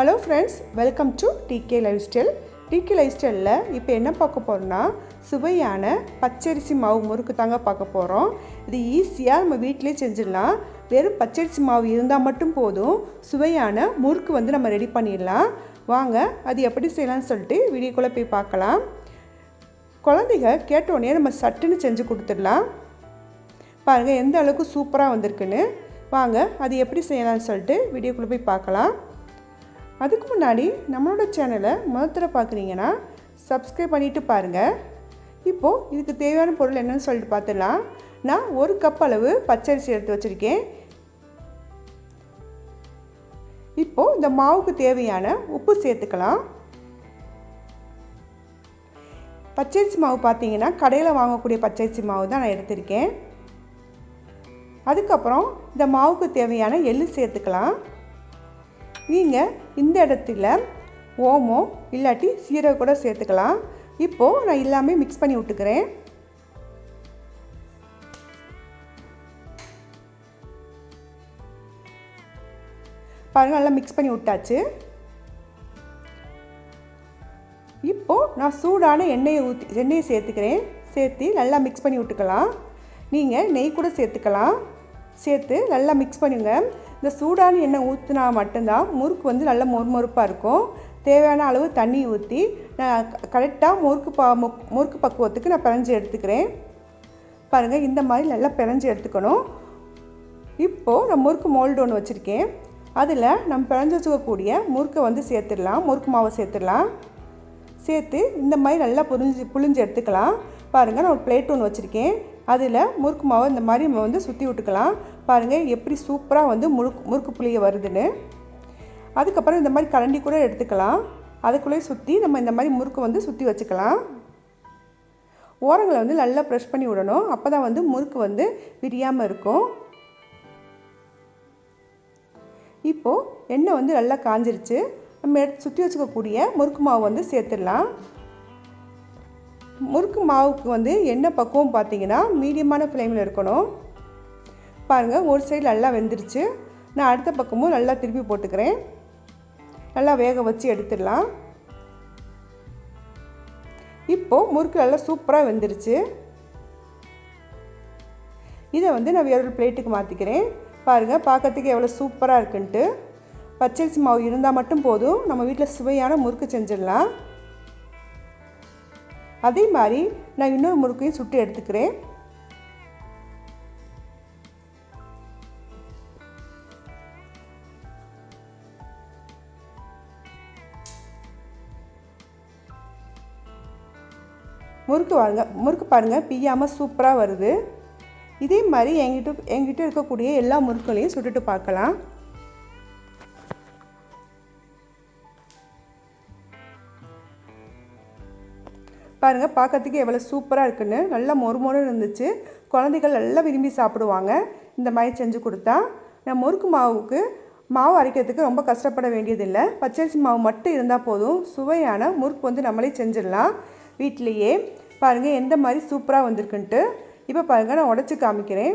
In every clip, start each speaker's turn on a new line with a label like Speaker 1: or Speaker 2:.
Speaker 1: Hello friends welcome to DK lifestyle DK life ஸ்டைலில் இப்போ என்ன பார்க்க போகிறோன்னா சுவையான பச்சரிசி மாவு முறுக்கு தாங்க பார்க்க போகிறோம் இது ஈஸியாக நம்ம வீட்டிலே செஞ்சிடலாம். வெறும் பச்சரிசி மாவு இருந்தால் மட்டும் போதும். சுவையான முறுக்கு வந்து நம்ம ரெடி பண்ணிடலாம். வாங்க அது எப்படி செய்யலாம்னு சொல்லிட்டு வீடியோக்குள்ளே போய் பார்க்கலாம். குழந்தைங்க கேட்டோடனே நம்ம சட்டுன்னு செஞ்சு கொடுத்துடலாம். பாருங்கள் எந்த அளவுக்கு சூப்பராக வந்திருக்குன்னு. வாங்க அது எப்படி செய்யலாம்னு சொல்லிட்டு வீடியோக்குள்ளே போய் பார்க்கலாம். அதுக்கு முன்னாடி நம்மளோட சேனலை முதல்ல பார்க்குறீங்கன்னா சப்ஸ்கிரைப் பண்ணிவிட்டு பாருங்கள் இப்போது இதுக்கு தேவையான பொருள் என்னன்னு சொல்லிட்டு பார்த்துடலாம். நான் ஒரு கப் அளவு பச்சரிசி எடுத்து வச்சுருக்கேன். இப்போது இந்த மாவுக்கு தேவையான உப்பு சேர்த்துக்கலாம். பச்சரிசி மாவு பார்த்தீங்கன்னா கடையில் வாங்கக்கூடிய பச்சரிசி மாவு தான் நான் எடுத்திருக்கேன். அதுக்கப்புறம் இந்த மாவுக்கு தேவையான எள்ளு சேர்த்துக்கலாம். நீங்கள் இந்த இடத்துல ஓமம் இல்லாட்டி சீரகம் கூட சேர்த்துக்கலாம். இப்போது நான் எல்லாமே மிக்ஸ் பண்ணி விட்டுக்கிறேன். பாருங்கள் நல்லா மிக்ஸ் பண்ணி விட்டாச்சு. இப்போது நான் சூடான எண்ணெயை ஊற்றி எண்ணெயை சேர்த்துக்கிறேன். சேர்த்து நல்லா மிக்ஸ் பண்ணி விட்டுக்கலாம். நீங்கள் நெய் கூட சேர்த்துக்கலாம். சேர்த்து நல்லா மிக்ஸ் பண்ணுங்க. இந்த சூடான எண்ணெய் ஊற்றினா மட்டும்தான் முறுக்கு வந்து நல்லா மொறுமொறுப்பாக இருக்கும். தேவையான அளவு தண்ணி ஊற்றி நான் கரெக்டாக முறுக்கு பா முறுக்கு பக்குவத்துக்கு நான் பிணைஞ்சி எடுத்துக்கிறேன். பாருங்கள் இந்த மாதிரி நல்லா பிணைஞ்சி எடுத்துக்கணும். இப்போது நான் முறுக்கு மோல்டு ஒன்று வச்சுருக்கேன். அதில் நம்ம பிணைஞ்சி வச்சுக்கக்கூடிய முறுக்கை வந்து சேர்த்துடலாம். முறுக்கு மாவை சேர்த்துடலாம். சேர்த்து இந்த மாதிரி நல்லா புரிஞ்சு புளிஞ்சு எடுத்துக்கலாம். பாருங்கள் நான் ஒரு பிளேட் ஒன்று வச்சுருக்கேன். அதில் முறுக்கு மாவை இந்த மாதிரி நம்ம வந்து சுற்றி விட்டுக்கலாம். பாருங்கள் எப்படி சூப்பராக வந்து முறுக்கு முறுக்கு புளியை வருதுன்னு. அதுக்கப்புறம் இந்த மாதிரி கரண்டி கூட எடுத்துக்கலாம். அதுக்குள்ளேயே சுற்றி நம்ம இந்த மாதிரி முறுக்கு வந்து சுற்றி வச்சுக்கலாம். ஓரங்களை வந்து நல்லா ப்ரெஷ் பண்ணி விடணும். அப்போ தான் வந்து முறுக்கு வந்து விரியாமல் இருக்கும். இப்போது எண்ணெய் வந்து நல்லா காஞ்சிருச்சு. நம்ம எடுத்து சுற்றி வச்சுக்கக்கூடிய முறுக்கு மாவு வந்து சேர்த்துடலாம். முறுக்கு மாவுக்கு வந்து என்ன பக்குவம் பார்த்தீங்கன்னா மீடியமான ஃப்ளேமில் இருக்கணும். பாருங்கள் ஒரு சைடு நல்லா வெந்துருச்சு. நான் அடுத்த பக்கமும் நல்லா திருப்பி போட்டுக்கிறேன். நல்லா வேக வச்சு எடுத்துடலாம். இப்போது முறுக்கு நல்லா சூப்பராக வெந்துருச்சு. இதை வந்து நான் வேறொரு பிளேட்டுக்கு மாற்றிக்கிறேன் பாருங்கள் பார்க்கறதுக்கு எவ்வளோ சூப்பராக இருக்குன்ட்டு. பச்சரிசி மாவு இருந்தால் மட்டும் போதும். நம்ம வீட்டில் சுவையான முறுக்கு செஞ்சிடலாம். அதே மாதிரி நான் இன்னொரு முறுக்கையும் சுட்டு எடுத்துக்கிறேன். முறுக்கு வாங்க முறுக்கு பாருங்கள் பிய்யாமல் சூப்பராக வருது. இதே மாதிரி என்கிட்ட என்கிட்ட இருக்கக்கூடிய எல்லா முறுக்களையும் சுட்டுட்டு பார்க்கலாம். பாருங்கள் பார்க்கறதுக்கு எவ்வளோ சூப்பராக இருக்குன்னு. நல்லா மொறு இருந்துச்சு. குழந்தைகள் நல்லா விரும்பி சாப்பிடுவாங்க. இந்த மாதிரி செஞ்சு கொடுத்தா. நான் முறுக்கு மாவுக்கு மாவு அரைக்கிறதுக்கு ரொம்ப கஷ்டப்பட வேண்டியதில்லை. பச்சரிசி மாவு மட்டும் இருந்தால் போதும். சுவையான முறுக்கு வந்து நம்மளே செஞ்சிடலாம். வீட்டிலையே பாருங்கள் எந்த மாதிரி சூப்பராக வந்திருக்குன்ட்டு. இப்போ பாருங்கள் நான் உடச்சி காமிக்கிறேன்.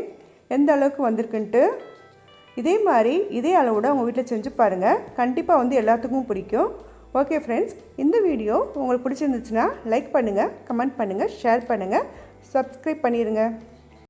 Speaker 1: எந்த அளவுக்கு வந்திருக்குன்ட்டு. இதே மாதிரி இதே அளவோட உங்கள் வீட்டில் செஞ்சு பாருங்கள் கண்டிப்பாக வந்து எல்லாத்துக்கும் பிடிக்கும். ஓகே ஃப்ரெண்ட்ஸ் இந்த வீடியோ உங்களுக்கு பிடிச்சிருந்துச்சுன்னா லைக் பண்ணுங்கள் கமெண்ட் பண்ணுங்கள் ஷேர் பண்ணுங்கள் சப்ஸ்கிரைப் பண்ணிடுங்க